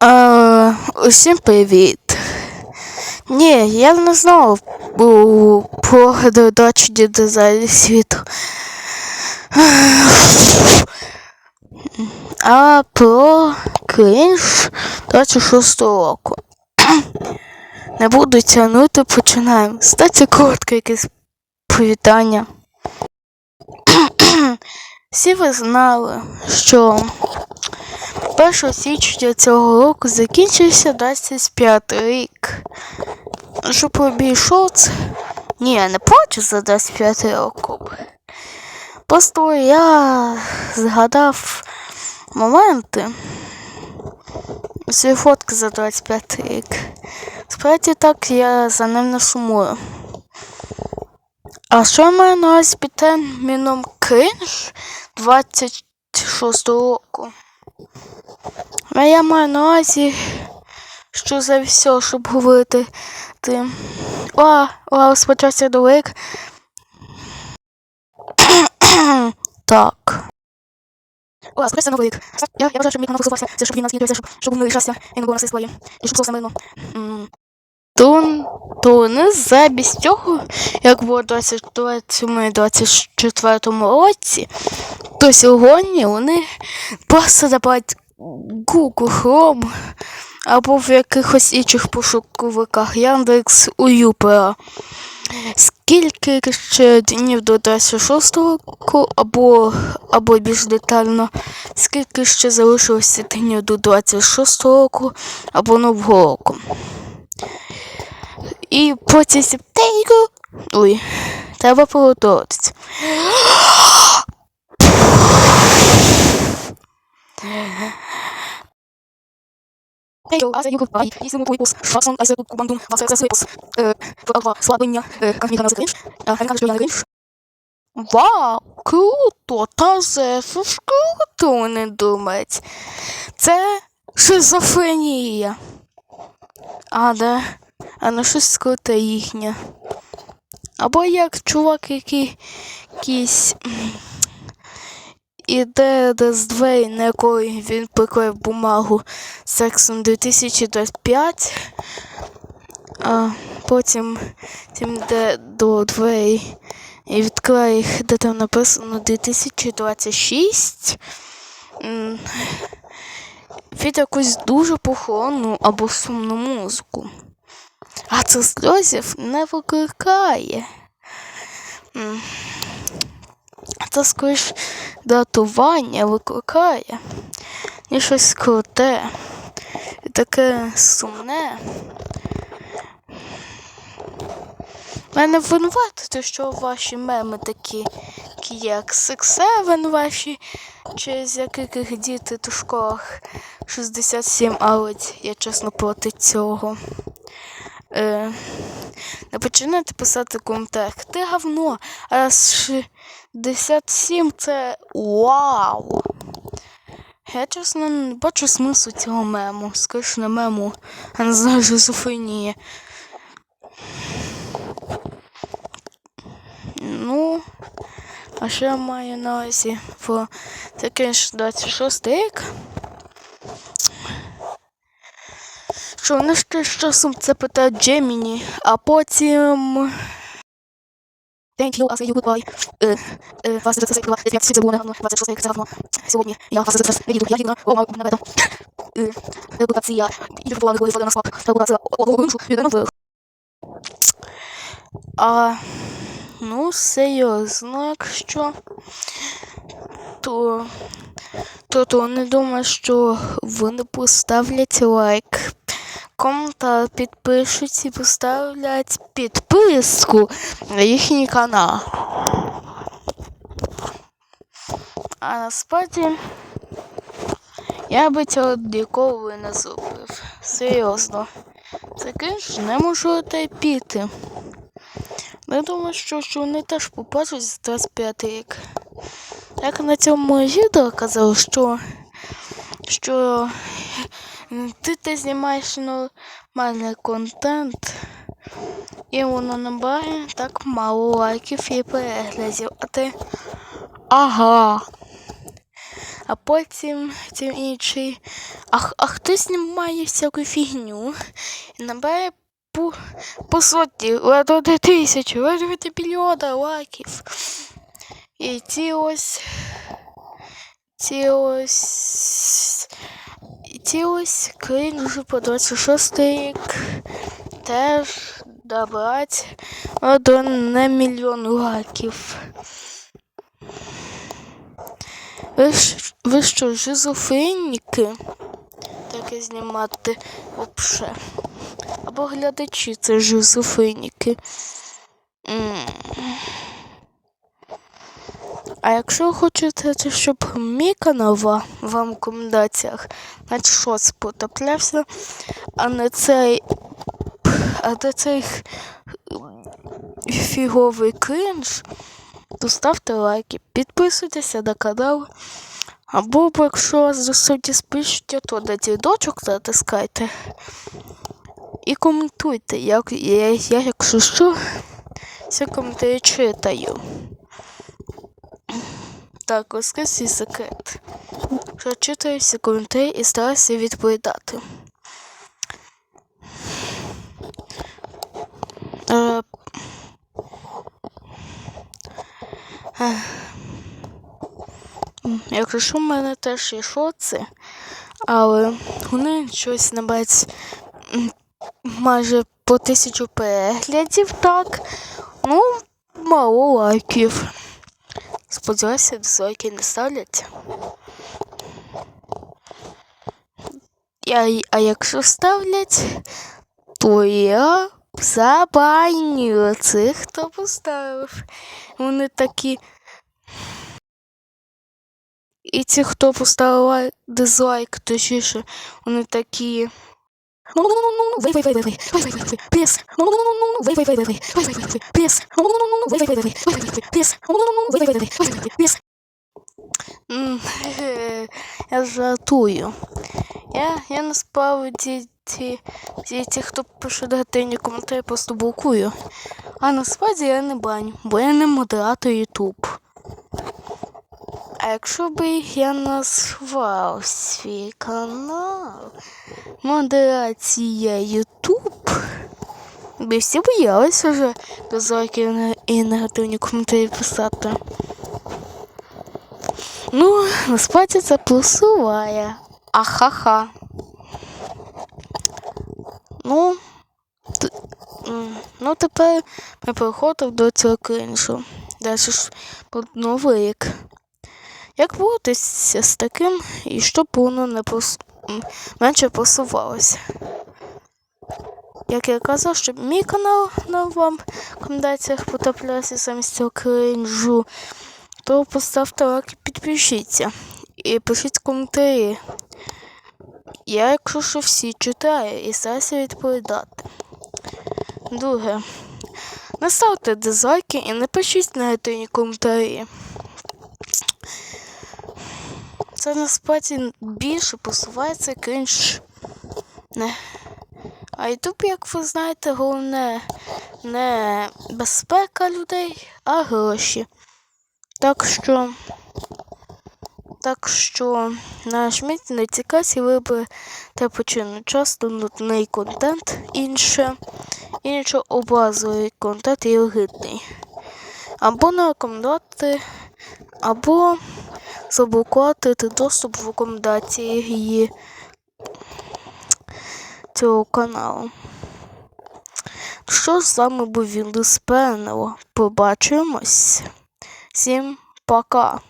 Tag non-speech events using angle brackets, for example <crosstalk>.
А, усім привіт. Ні, я не знав про передачу дизайну світу. А про крінж 26 року. <clears throat> Не буду тягнути, починаємо. Стаття коротке якесь повітання. <clears throat> Всі ви знали, що 1 січня цього року закінчився 25 рік. Щоб обійшов це. Ні, я не плачу за 25 року. Просто я згадав моменти. Свої фотки за 25 рік. Справді так я за ним не сумую. А що я маю на увазі під терміном кринж 26 року? А я маю на увазі, що за все, щоб говорити ти. О, о, розпочався новий рік. <coughs> Так. О, скоріше новий. Я, я вважаю, що мій канал висувався, це щоб він нас скінчився, щоб, щоб не лишався і не було насильства, і щоб все мирно. То вони замість цього, як було в 2023-2024 році, то сьогодні вони просто забирають Google Chrome або в якихось інших пошуковиках Яндекс у Юпера. Скільки ще днів до 26 року, або, або більш детально, скільки ще залишилося днів до 26 року або Нового року. І потім. Ой, треба приготуватися. Ейо, а це Ай, якщо ми твій Шварсон, а це тут кубандум, вас це слипус, два слаблення, як мій канал закринж, а він каже, що я не кринж. Вау, круто, та що ж круто, вони думають. Це шизофренія. А, да, а на щось круте їхнє. Або як чувак, який якийсь іде де з двері, на якої він приклеїв бумагу сексом 2025, а потім йде до дверей і їх, де там написано 2026. М, Під якусь дуже похоронну або сумну музику. А це сльозів не викликає. Це скоріш датування викликає. І щось круте. І таке сумне. Мене винуватити, що ваші меми такі, як Six7 ваші, через яких діти в школах 67 аудь, я чесно проти цього. Е, не починайте писати коментар. Ти говно, а 67 це вау. Я чесно не бачу смислу цього мему. Скажеш на мему, а не знаю шизофренія. Ну, а що я маю на увазі по такий ж 26 рік? Що вони ще з часом це питають Джеміні, а потім. Thank you, I'll say you goodbye. Е, е, вас це прикрила, як всі забули, говно, 26 рік це говно. Сьогодні я вас за не їду, я їду, о, маю, не Е, репутація, і ритуали, коли на смак, репутація, о, іншу, відомо А, ну, серйозно, якщо, то, то, то не думаю, що вони поставлять лайк, коментар підпишуть і поставлять підписку на їхній канал. А насправді я би цього ніколи не зробив. Серйозно. Таке ж не можу терпіти. Я думаю, що, що вони теж побачать за 25 рік. Як на цьому відео казав, що, що ти, ти знімаєш нормальний контент, і воно набирає так мало лайків і переглядів. А ти. Ага. а потім тим інший. А, а хтось знімає всяку фігню і набирає по, по сотні, ледве тисячі, ледве мільйона лайків. І ці ось. Ці ось хотілося крінжу по 26 рік теж добрати один на мільйон лайків. Ви, ви що, жизофреніки? Таке знімати вообще. Або глядачі це жизофреніки. Ммм. А якщо хочете, щоб мій канал вам в рекомендаціях на щось потраплявся, а не цей, а не цей фіговий кринж, то ставте лайки, підписуйтеся на канал. Або якщо вас достатньо спишуть, то на дзвіночок натискайте. І коментуйте, як я, я якщо що, всі коментарі читаю. Так, розкрив свій секрет. Що читаю всі коментарі і стараюся відповідати. Е, ех. Якщо що, в мене теж є шоци, але вони щось набирають майже по тисячу переглядів, так. Ну, мало лайків. Сподіваюся, дизлайки не ставлять. Я, а якщо ставлять, то я забаню цих, хто поставив. Вони такі. І ті, хто поставив лайк, дизлайк, точніше, вони такі. Wait, wait, wait, wait, wait, wait, wait, wait, please. Wait, wait, wait, wait, wait, wait, wait, wait, please. Wait, wait, wait, wait, wait, wait, wait, please. Wait, wait, wait, wait, wait, wait, please. Я жартую. Я, я насправді ті, ті, ті, хто пише негативні коментарі, просто блокую. А насправді я не баню, бо я не модератор YouTube. А якщо би я назвав свій канал Модерація Ютуб, би всі боялися вже до і негативні коментарі писати. Ну, насправді це плюсуває. Ахаха. Ну, ну тепер ми переходимо до цього кринжу. Далі ж новий рік. Як боротися з таким, і щоб воно не прос... м, менше просувалося? Як я казав, щоб мій канал на вам в рекомендаціях потраплявся замість цього кринжу, то поставте лайк і підпишіться. І пишіть коментарі. Я, якщо що, всі читаю і стараюся відповідати. Друге. Не ставте дизлайки і не пишіть негативні коментарі. Це насправді більше посувається крінж. Не. А Ютуб, як ви знаєте, головне не безпека людей, а гроші. Так що. Так що нажміть на цікаві виберете почину часто нудний контент, інше, інше образовий контент і огидний. Або не рекомендувати, або заблокувати доступ в рекомендації цього каналу. Що ж з вами був Віндус Пенело. Побачимось. Всім пока.